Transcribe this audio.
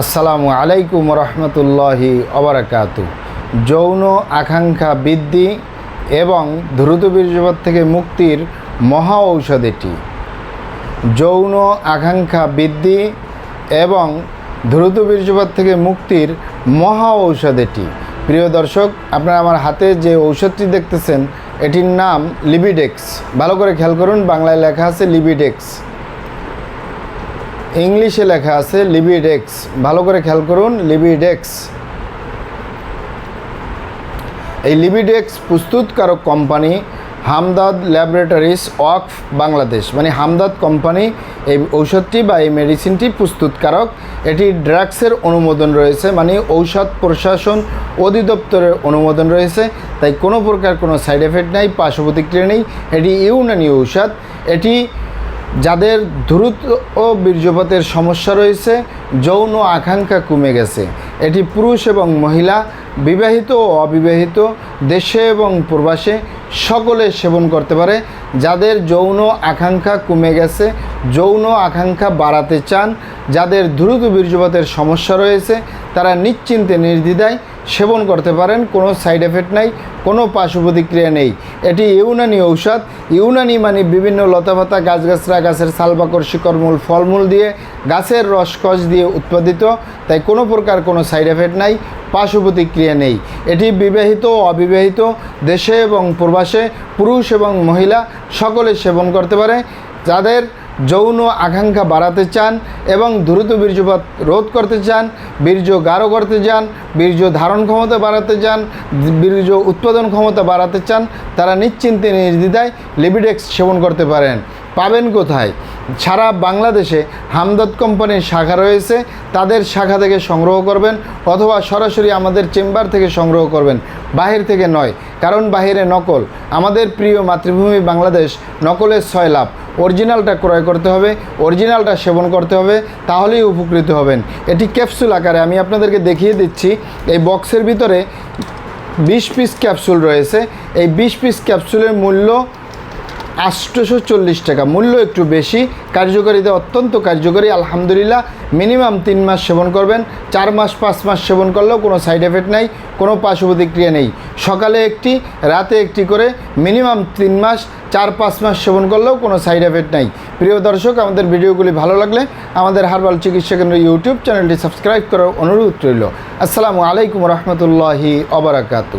আসসালামু আলাইকুম রহমতুল্লাহি অবরাকাতু। যৌন আকাঙ্ক্ষা বৃদ্ধি এবং দ্রুত বীর্যপাত থেকে মুক্তির মহা ঔষধ এটি। যৌন আকাঙ্ক্ষা বৃদ্ধি এবং দ্রুত বীর্যপাত থেকে মুক্তির মহা ঔষধ এটি। প্রিয় দর্শক, আপনারা আমার হাতে যে ঔষধটি দেখতেছেন, এটির নাম লিবিডেক্স ভালো করে খেয়াল করুন, বাংলায় লেখা আছে লিবিডেক্স ইংলিশে লেখা আছে লিবিডেক্স ভালো করে খেয়াল করুন লিবিডেক্স এই লিবিডেক্স প্রস্তুতকারক কোম্পানি হামদাদ ল্যাবরেটরিজ ওয়াকফ বাংলাদেশ। মানে হামদাদ কোম্পানি এই ঔষধটি বা এই মেডিসিনটি প্রস্তুতকারক। এটি ড্রাগসের অনুমোদন রয়েছে মানে ঔষধ প্রশাসন অধিদপ্তরের অনুমোদন রয়েছে। তাই কোনো প্রকার কোনো সাইড এফেক্ট নেই পার্শ্ব প্রতিক্রিয়া নেই। এটি ইউনানি ঔষধ। এটি যাদের দ্রুত ও বীর্যপাতের সমস্যা রয়েছে, যৌন আকাঙ্ক্ষা কমে গেছে। এটি পুরুষ এবং মহিলা, বিবাহিত ও অবিবাহিত, দেশে এবং প্রবাসে সকলে সেবন করতে পারে। যাদের যৌন আকাঙ্ক্ষা কমে গেছে, যৌন আকাঙ্ক্ষা বাড়াতে চান, যাদের দ্রুত বীর্যপাতের সমস্যা রয়েছে, তারা নিশ্চিন্তে নির্দ্বিধায় সেবন করতে পারেন, কোনো সাইড এফেক্ট নাই, কোনো পার্শ্ব প্রতিক্রিয়া নেই। এটি ইউনানি ঔষধ। ইউনানি মানে বিভিন্ন লতাপাতা গাছগাছরা গাছের সালবাকর শিকড়মূল, ফলমূল দিয়ে গাছের রসকস দিয়ে উৎপাদিত। তাই কোনো প্রকার কোনো সাইড এফেক্ট নাই পার্শ্ব প্রতিক্রিয়া নেই। এটি বিবাহিত অবিবাহিত, দেশে এবং প্রবাসে পুরুষ এবং মহিলা সকলে সেবন করতে পারে। যাদের যৌন আকাঙ্ক্ষা বাড়াতে চান এবং দ্রুত বীর্যপাত রোধ করতে চান, বীর্য গাঢ় করতে চান, বীর্য ধারণ ক্ষমতা বাড়াতে চান, বীর্য উৎপাদন ক্ষমতা বাড়াতে চান, তারা নিশ্চিন্তে নির্দ্বিধায় লিবিডেক্স সেবন করতে পারেন। পাবেন কোথায়? সারা বাংলাদেশে হামদত কোম্পানির শাখা রয়েছে, তাদের শাখা থেকে সংগ্রহ করবেন অথবা সরাসরি আমাদের চেম্বার থেকে সংগ্রহ করবেন। বাহির থেকে নয়, কারণ বাহিরে নকল। আমাদের প্রিয় মাতৃভূমি বাংলাদেশ, নকলের ছয় লাভ। অরিজিনালটা ক্রয় করতে হবে, অরিজিনালটা সেবন করতে হবে, তাহলেই উপকৃত হবেন। এটি ক্যাপসুল আকারে আমি আপনাদেরকে দেখিয়ে দিচ্ছি, এই বক্সের ভিতরে বিশ পিস ক্যাপসুল রয়েছে। এই বিশ পিস ক্যাপসুলের মূল্য আটশোশো চল্লিশ টাকা, মূল্য একটু বেশি, কার্যকারিতা অত্যন্ত কার্যকরী, আলহামদুলিল্লাহ। মিনিমাম তিন মাস সেবন করবেন, চার মাস, পাঁচ মাস সেবন করলেও কোনো সাইড এফেক্ট নাই, কোনো পার্শ্ব প্রতিক্রিয়া নেই। সকালে একটি, রাতে একটি করে, মিনিমাম তিন মাস চার পাঁচ মাস সেবন করলেও কোনো সাইড এফেক্ট নাই। প্রিয় দর্শক, আমাদের ভিডিওগুলি ভালো লাগলে আমাদের হারবাল চিকিৎসা কেন্দ্র ইউটিউব চ্যানেলটি সাবস্ক্রাইব করার অনুরোধ রইল। আসসালামু আলাইকুম রহমতুল্লাহি অবরাকাতু